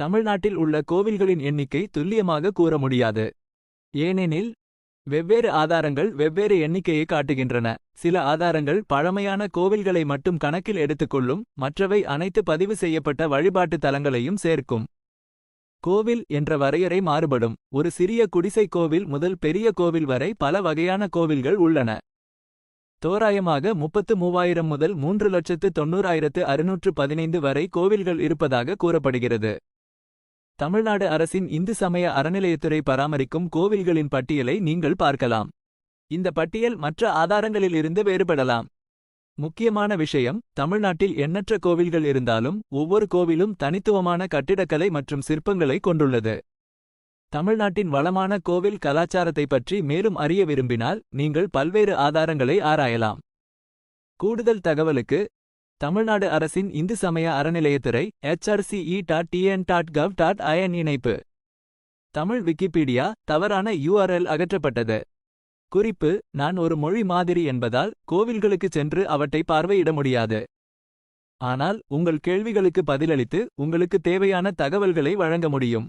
தமிழ்நாட்டில் உள்ள கோவில்களின் எண்ணிக்கை துல்லியமாக கூற முடியாது. ஏனெனில் வெவ்வேறு ஆதாரங்கள் வெவ்வேறு எண்ணிக்கையை காட்டுகின்றன. சில ஆதாரங்கள் பழமையான கோவில்களை மட்டும் கணக்கில் எடுத்துக்கொள்ளும் மற்றவை அனைத்து பதிவு செய்யப்பட்ட வழிபாட்டு தலங்களையும் சேர்க்கும். கோவில் என்ற வரையறை மாறுபடும். ஒரு சிறிய குடிசை கோவில் முதல் பெரிய கோவில் வரை பல வகையான கோவில்கள் உள்ளன. தோராயமாக முப்பத்து மூவாயிரம் முதல் மூன்று லட்சத்து தொண்ணூறாயிரத்து அறுநூற்று பதினைந்து வரை கோவில்கள் இருப்பதாக கூறப்படுகிறது. தமிழ்நாடு அரசின் இந்து சமய அறநிலையத்துறை பராமரிக்கும் கோவில்களின் பட்டியலை நீங்கள் பார்க்கலாம். இந்த பட்டியல் மற்ற ஆதாரங்களிலிருந்து வேறுபடலாம். முக்கியமான விஷயம் தமிழ்நாட்டில் எண்ணற்ற கோவில்கள் இருந்தாலும் ஒவ்வொரு கோவிலும் தனித்துவமான கட்டிடக்கலை மற்றும் சிற்பங்களை கொண்டுள்ளது. தமிழ்நாட்டின் வளமான கோவில் கலாச்சாரத்தை பற்றி மேலும் அறிய விரும்பினால் நீங்கள் பல்வேறு ஆதாரங்களை ஆராயலாம். கூடுதல் தகவலுக்கு தமிழ்நாடு அரசின் இந்து சமய அறநிலையத்துறை HRCE dot TN dot gov dot IN இணைப்பு. தமிழ் விக்கிபீடியா தவறான யூஆர்எல் அகற்றப்பட்டது. குறிப்பு நான் ஒரு மொழி மாதிரி என்பதால் கோவில்களுக்கு சென்று அவற்றை பார்வையிட முடியாது. ஆனால் உங்கள் கேள்விகளுக்கு பதிலளித்து உங்களுக்கு தேவையான தகவல்களை வழங்க முடியும்.